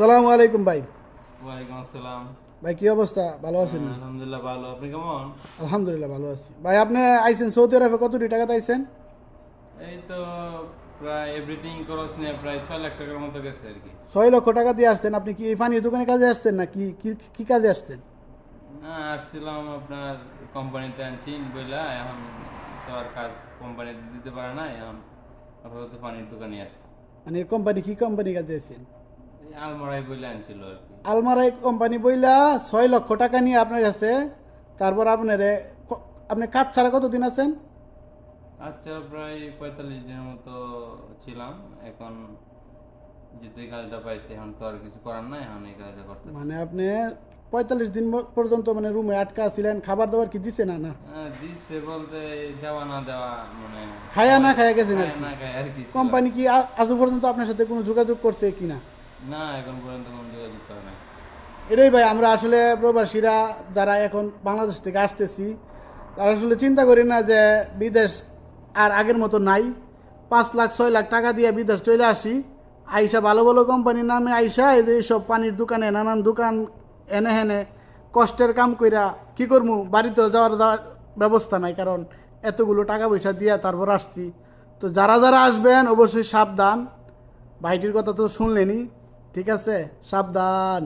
আসসালামু আলাইকুম ভাই। ওয়ালাইকুম আসসালাম। ভাই কি অবস্থা? ভালো আছেন? হ্যাঁ, আলহামদুলিল্লাহ ভালো। আপনি কেমন? আলহামদুলিল্লাহ ভালো আছি। ভাই আপনি আইছেন সৌদি আরবে কত টাকাতে আইছেন এই তো প্রায় এভরিথিং খরচ নিয়ে প্রায় ছয় লাখ টাকার মতো গেছে আর কি। ছয় লক্ষ টাকা দিয়ে আসছেন। আপনি কি এই পানির দোকানে কাজে আসছেন না কি কি- কি কাজে আসছেন? না আসছিলাম আপনার কোম্পানিতে আনছি বইলা এখন তো আর কাজ কোম্পানিতে দিতে পারে না এখন আপাতত পানির দোকানে আছে। মানে কোম্পানি কি কোম্পানি কাজে আছেন? এই আলমারাই কোম্পানি বইলা ছয় লক্ষ টাকা নিয়ে আপনার কাছে তারপর আপনার আপনি কাজ ছাড়া কতদিন আছেন? আচ্ছা প্রায় পঁয়তাল্লিশ দিনের মতো ছিলাম এখন এই কাজটা পাইছি এখন তো আর কিছু করার নাই এখন এই কাজটা করতেছি। মানে আপনি পঁয়তাল্লিশ দিন পর্যন্ত মানে রুমে আটকা ছিলেন খাবার দাবার কি দিছে না না? হ্যাঁ, দিচ্ছে বলতে দেওয়া না দেওয়া মানে খায়া না খায়া গেছেন আর কি। কোম্পানি কি আজও পর্যন্ত আপনার সাথে কোনো যোগাযোগ করছে কি না না এটাই ভাই, আমরা আসলে প্রবাসীরা যারা এখন বাংলাদেশ থেকে আসতেছি, তারা আসলে চিন্তা করি না যে বিদেশ আর আগের মতো নাই। পাঁচ লাখ, ছয় লাখ টাকা দিয়ে বিদেশ চলে আসি। আইসা ভালো ভালো কোম্পানির নামে আইসা এই এইসব পানির দোকানে, নানান দোকান এনে হেনে কষ্টের কাম কইরা কি করব বাড়িতে যাওয়ার ব্যবস্থা নাই, কারণ এতগুলো টাকা পয়সা দিয়ে তারপর আসছি। তো যারা যারা আসবেন, অবশ্যই সাবধান। ভাইটির কথা তো শুনলেনি ঠিক আছে? সাবধান।